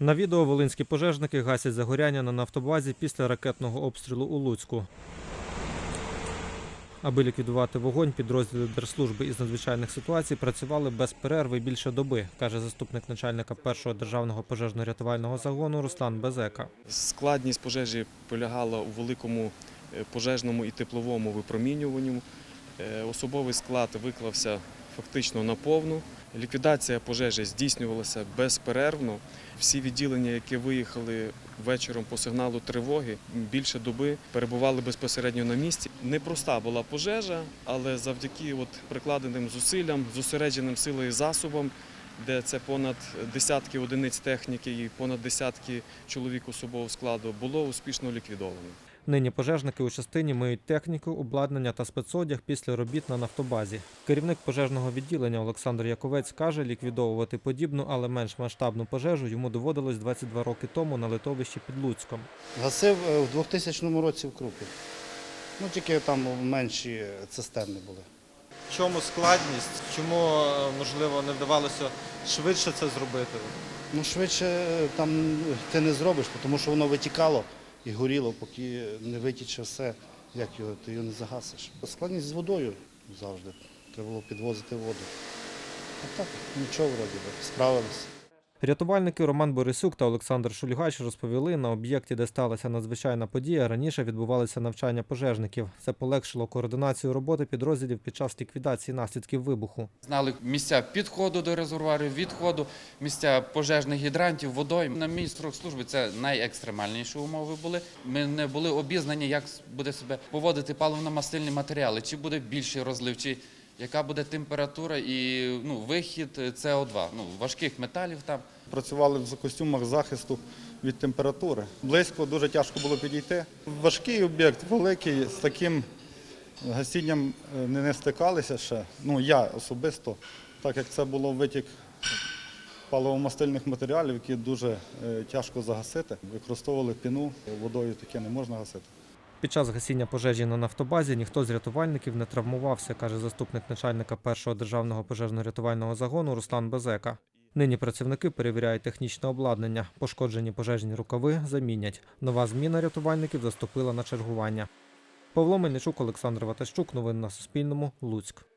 На відео волинські пожежники гасять загоряння на нафтобазі після ракетного обстрілу у Луцьку. Аби ліквідувати вогонь, підрозділи Держслужби із надзвичайних ситуацій працювали без перерви більше доби, каже заступник начальника першого державного пожежно-рятувального загону Руслан Безека. Складність пожежі полягала у великому е, пожежному і тепловому випромінюванні. Е, Особовий склад виклався фактично наповну. Ліквідація пожежі здійснювалася безперервно. Всі відділення, які виїхали вечором по сигналу тривоги, більше доби перебували безпосередньо на місці. Непроста була пожежа, але завдяки от прикладеним зусиллям, зосередженим силою і засобам, де це понад десятки одиниць техніки і понад десятки чоловік особового складу, було успішно ліквідовано. Нині пожежники у частині миють техніку, обладнання та спецодяг після робіт на нафтобазі. Керівник пожежного відділення Олександр Яковець каже, ліквідовувати подібну, але менш масштабну пожежу йому доводилось 22 роки тому на литовищі під Луцьком. Гасив е, в 2000 році в Крупі. Ну, тільки там менші цистерни були. В чому складність? Чому е, можливо не вдавалося швидше це зробити? Ну, швидше е, там ти не зробиш, тому що воно витікало і горіло, поки не витіче все, як його, ти його не загасиш. Складність з водою завжди. Треба було підвозити воду. А так, нічого вроді би, справилися. Рятувальники Роман Борисюк та Олександр Шульгач розповіли, на об'єкті, де сталася надзвичайна подія, раніше відбувалися навчання пожежників. Це полегшило координацію роботи підрозділів під час ліквідації наслідків вибуху. Знали місця підходу до резервуарів, відходу, місця пожежних гідрантів, водойм. На мій строк служби це найекстремальніші умови були. Ми не були обізнані, як буде себе поводити паливно-мастильні матеріали, чи буде більший розлив, чи яка буде температура і ну, вихід СО2, ну, важких металів там. Працювали в костюмах захисту від температури. Близько дуже тяжко було підійти. Важкий об'єкт, великий, з таким гасінням е, не, не стикалися ще. Ну, я особисто, так як це було витік паливомастильних матеріалів, які дуже е, тяжко загасити. Використовували піну, водою таке не можна гасити. Під час гасіння пожежі на нафтобазі ніхто з рятувальників не травмувався, каже заступник начальника першого державного пожежно-рятувального загону Руслан Безека. Нині працівники перевіряють технічне обладнання. Пошкоджені пожежні рукави замінять. Нова зміна рятувальників заступила на чергування. Павло Мельничук, Олександр Ватащук. Новини на Суспільному. Луцьк.